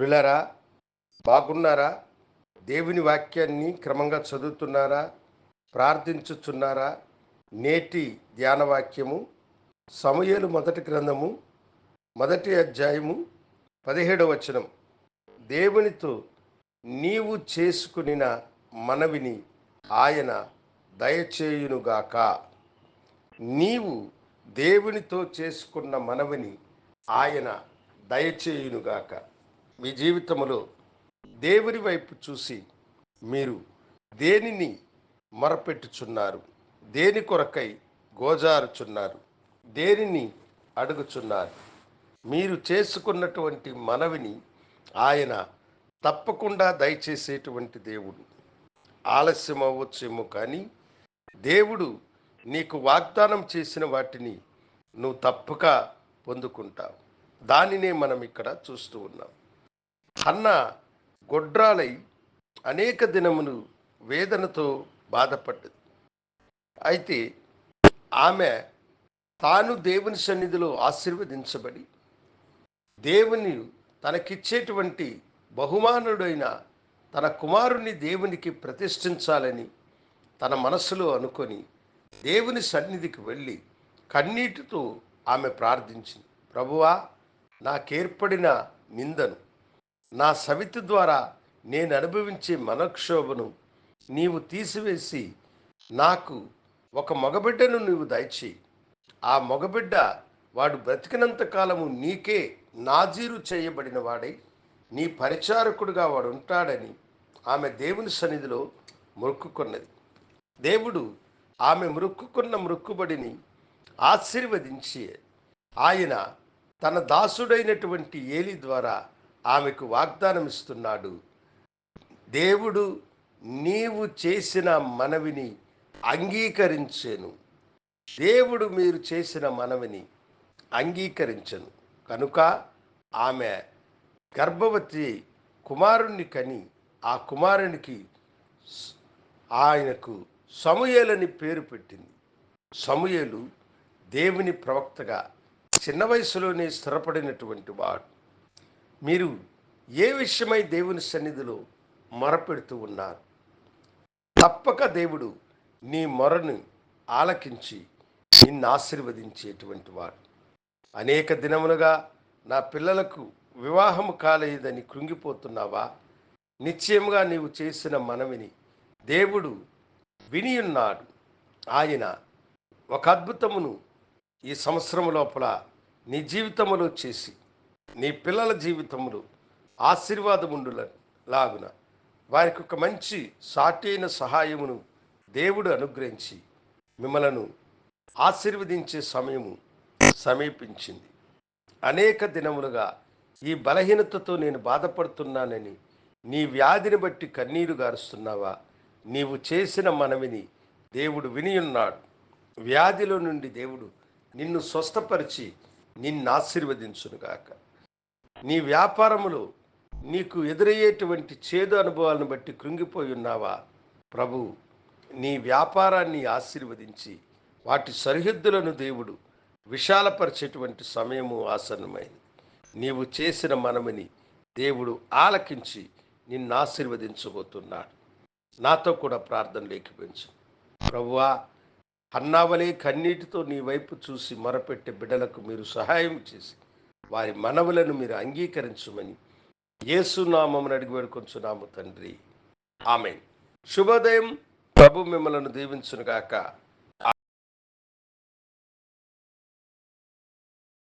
పిల్లరా బాగున్నారా? దేవుని వాక్యాన్ని క్రమంగా చదువుతున్నారా? ప్రార్థించుచున్నారా? నేటి ధ్యాన వాక్యము సమయలు మొదటి గ్రంథము మొదటి అధ్యాయము పదిహేడవ వచనం. దేవునితో నీవు చేసుకునిన మనవిని ఆయన దయచేయునుగాక. నీవు దేవునితో చేసుకున్న మనవిని ఆయన దయచేయునుగాక. మీ జీవితంలో దేవుని వైపు చూసి మీరు దేనిని మొరపెట్టుచున్నారు? దేని కొరకై గోజారుచున్నారు? దేనిని అడుగుచున్నారు? మీరు చేసుకున్నటువంటి మనవిని ఆయన తప్పకుండా దయచేసేటువంటి దేవుడు. ఆలస్యం అవ్వచ్చేమో కానీ దేవుడు నీకు వాగ్దానం చేసిన వాటిని నువ్వు తప్పక పొందుకుంటావు. దానినే మనం ఇక్కడ చూస్తూ ఉన్నాం. అన్న గొడ్రాలై అనేక దినములు వేదనతో బాధపడ్డది. అయితే ఆమె తాను దేవుని సన్నిధిలో ఆశీర్వదించబడి దేవుని తనకిచ్చేటువంటి బహుమానుడైన తన కుమారుని దేవునికి ప్రతిష్ఠించాలని తన మనసులో అనుకొని దేవుని సన్నిధికి వెళ్ళి కన్నీటితో ఆమె ప్రార్థించింది. ప్రభువా నాకేర్పడిన నిందను నా సవితి ద్వారా నేను అనుభవించే మనక్షోభను నీవు తీసివేసి నాకు ఒక మగబిడ్డను నీవు దయచేయి. ఆ మగబిడ్డ వాడు బ్రతికినంత కాలము నీకే నాజీరు చేయబడిన వాడై నీ పరిచారకుడుగా వాడు ఉంటాడని ఆమె దేవుని సన్నిధిలో మొక్కుకున్నది. దేవుడు ఆమె మృక్కుకున్న మృక్కుబడిని ఆశీర్వదించి ఆయన తన దాసుడైనటువంటి ఏలి ద్వారా ఆమెకు వాగ్దానం ఇస్తున్నాడు దేవుడు నీవు చేసిన మనవిని అంగీకరించాను. దేవుడు మీరు చేసిన మనవిని అంగీకరించను. కనుక ఆమె గర్భవతి కుమారుణ్ణి కని ఆ కుమారునికి ఆయనకు సమూయేలని పేరు పెట్టింది. సమూయేలు దేవుని ప్రవక్తగా చిన్న వయసులోనే స్థిరపడినటువంటి వాడు. మీరు ఏ విషయమై దేవుని సన్నిధిలో మొరపెడుతూ ఉన్నారు? తప్పక దేవుడు నీ మొరను ఆలకించి నిన్ను ఆశీర్వదించేటువంటి వాడు. అనేక దినములుగా నా పిల్లలకు వివాహము కాలేదని కృంగిపోతున్నావా? నిశ్చయముగా నీవు చేసిన మనవిని దేవుడు వినియున్నాడు. ఆయన ఒక అద్భుతమును ఈ సంవత్సరం లోపల నీ జీవితములో చేసి నీ పిల్లల జీవితములు ఆశీర్వాదముండుల లాగున వారికి ఒక మంచి సాటైన సహాయమును దేవుడు అనుగ్రహించి మిమ్మలను ఆశీర్వదించే సమయము సమీపించింది. అనేక దినములుగా ఈ బలహీనతతో నేను బాధపడుతున్నానని నీ వ్యాధిని బట్టి కన్నీరు గారుస్తున్నావా? నీవు చేసిన మనవిని దేవుడు వినియున్నాడు. వ్యాధిలో నుండి దేవుడు నిన్ను స్వస్థపరిచి నిన్ను ఆశీర్వదించునుగాక. నీ వ్యాపారములో నీకు ఎదురయ్యేటువంటి చేదు అనుభవాలను బట్టి కృంగిపోయి ఉన్నావా? ప్రభు నీ వ్యాపారాన్ని ఆశీర్వదించి వాటి సరిహద్దులను దేవుడు విశాలపరిచేటువంటి సమయము ఆసన్నమైంది. నీవు చేసిన మనమని దేవుడు ఆలకించి నిన్ను ఆశీర్వదించబోతున్నాడు. నాతో కూడా ప్రార్థన లేఖిపించు ప్రభువా అన్నావలే కన్నీటితో నీ వైపు చూసి మొరపెట్టే బిడ్డలకు మీరు సహాయం చేసి వారి మనవులను మీరు అంగీకరించమని యేసునామమును అడిగి వేడుకొంచున్నాము తండ్రి. ఆమె శుభోదయం. ప్రభు మిమ్మలను దీవించునుగాక.